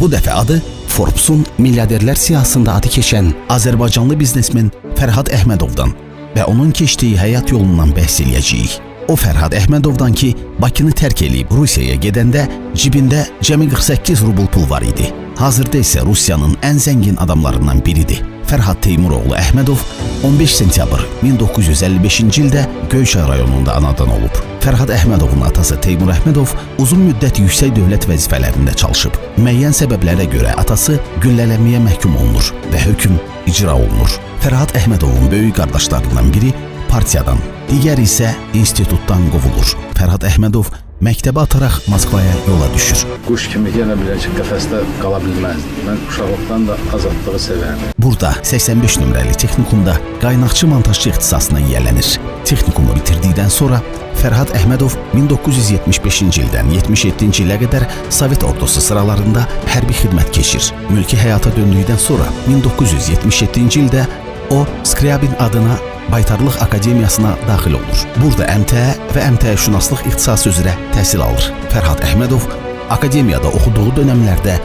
Bu dəfə adı Forbes-un milyarderlər siyahısında adı keçən Azərbaycanlı biznesmen Fərhad Əhmədovdan və onun keçdiyi həyat yolundan bəhs eləyəcəyik. O Fərhad Əhmədovdan ki, Bakını tərk eləyib Rusiyaya gedəndə cibində cəmi 48 rubl pul var idi. Hazırda isə Rusiyanın ən zəngin adamlarından biridir. Fərhad Teymuroğlu Əhmədov 15 sentyabr 1955-ci ildə Göyçay rayonunda anadan olub. Fərhad Əhmədovun atası Teymur Əhmədov uzun müddət yüksək dövlət vəzifələrində çalışıb. Müəyyən səbəblərə görə atası güllələməyə məhkum olunur və hökm icra olunur. Fərhad Əhmədovun böyük qardaşlarından biri partiyadan, digəri isə institutdan qovulur. Fərhad Əhmədov məktəbi ataraq Moskvaya yola düşür. Quş kimi yenə bilər ki, qəfəsdə qala bilməzdi. Mən uşaqlıqdan da azadlığı sevərdim. Burada 85 nömrəli texnikumda qaynaqçı montajçı ixtisasına yiyələnir. Texnikumu bitirdikdən sonra Fərhad Əhmədov 1975-ci ildən 77-ci ilə qədər Sovet ordusu sıralarında hərbi xidmət keçir. Mülki həyata döndükdən sonra 1977-ci ildə o Skriabin adına Baytarlıq Akademiyasına daxil olur. Burada MTə və MTə şünaslıq ixtisası üzrə təhsil alır. Fərhad Əhmədov akademiyada oxuduğu dövrlərdə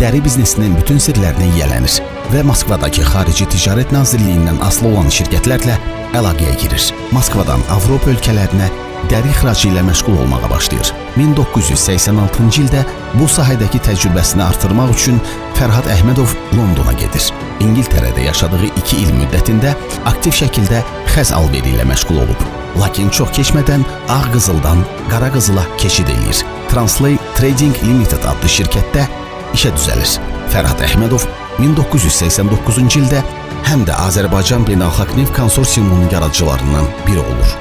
dəri biznesinin bütün sirlərinə yiyələnir və Moskvadakı Xarici Ticarət Nazirliyindən asılı olan şirkətlərlə əlaqəyə girir. Moskvadan Avropa ölkələrinə dəri ixracı ilə məşğul olmağa başlayır. 1986-cı ildə bu sahədəki təcrübəsini artırmaq üçün Fərhad Əhmədov Londona gedir. İngiltərədə yaşadığı 2 il müddətində aktiv şəkildə xəz alveri ilə məşğul olub. Lakin çox keçmədən ağ qızıldan qara qızıla keçid eləyir. Translate Trading Limited adlı şirkətdə işə düzəlir. Fərhad Əhmədov 1989-cu ildə həm də Azərbaycan Beynəlxalq Neft Konsorsiumunun yaradıcılarından biri olur.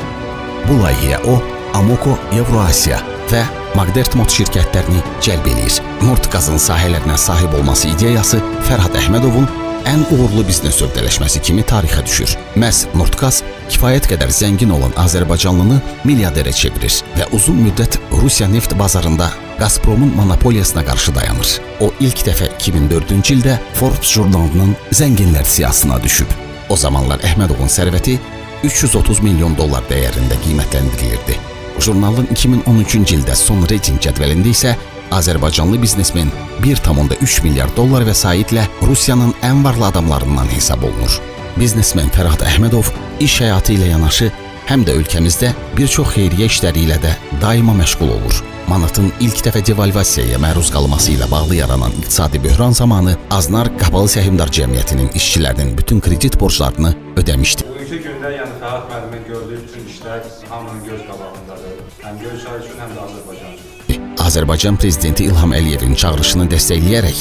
Bu layihəyə o Amoco Euroasiya və Magdertmot şirkətlərini cəlb eləyir. Nord qazın sahələrinə sahib olması ideyası Fərhad Əhmədovun ən uğurlu biznes sövdələşməsi kimi tarixə düşür. Məhz Nordqaz kifayət qədər zəngin olan Azərbaycanlını milyarderə çevirir və uzun müddət Rusiya neft bazarında Gazpromun monopoliyasına qarşı dayanır. O ilk dəfə 2004-cü ildə Forbes jurnalının zənginlər siyahısına düşüb. O zamanlar Əhmədovun sərvəti 330 milyon dollar dəyərində qiymətləndirilirdi. Jurnalın 2013-cü ildə son reyting cədvəlində isə Azərbaycanlı biznesmen 1,3 milyard dollar vəsaitlə Rusiyanın ən varlı adamlarından hesab olunur. Biznesmen Fərhad Əhmədov iş həyatı ilə yanaşı həm də ölkəmizdə bir çox xeyriyyə işləri ilə də daima məşğul olur. Manatın ilk dəfə devalvasiyaya məruz qalması ilə bağlı yaranan iqtisadi böhran zamanı Aznar Qapalı Səhmdar Cəmiyyətinin işçilərinin bütün kredit borclarını ödəmişdi. Bugünkü gündə Fərhad müəllimin gördüyü bütün işlər hamının göz qabağındadır. Həm Göyçay üçün, həm də Azərbaycan üçün. Azərbaycan prezidenti İlham Əliyevin çağırışını dəstəkləyərək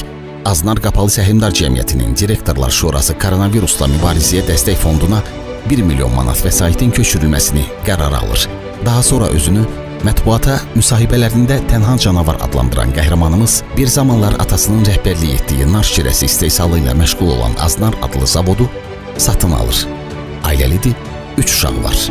Aznar Qapalı Səhmdar Cəmiyyətinin Direktorlar Şurası koronavirusla mübarizəyə dəstək fonduna 1 milyon manat vəsaitin köçürülməsini qərara alır. Daha sonra özünü mətbuata müsahibələrində tənha canavar adlandıran qəhrəmanımız bir zamanlar atasının rəhbərlik etdiyi nar şirəsi istehsalı ilə məşğul olan Aznar adlı zavodu satın alır. Ailəlidir, 3 uşağı var.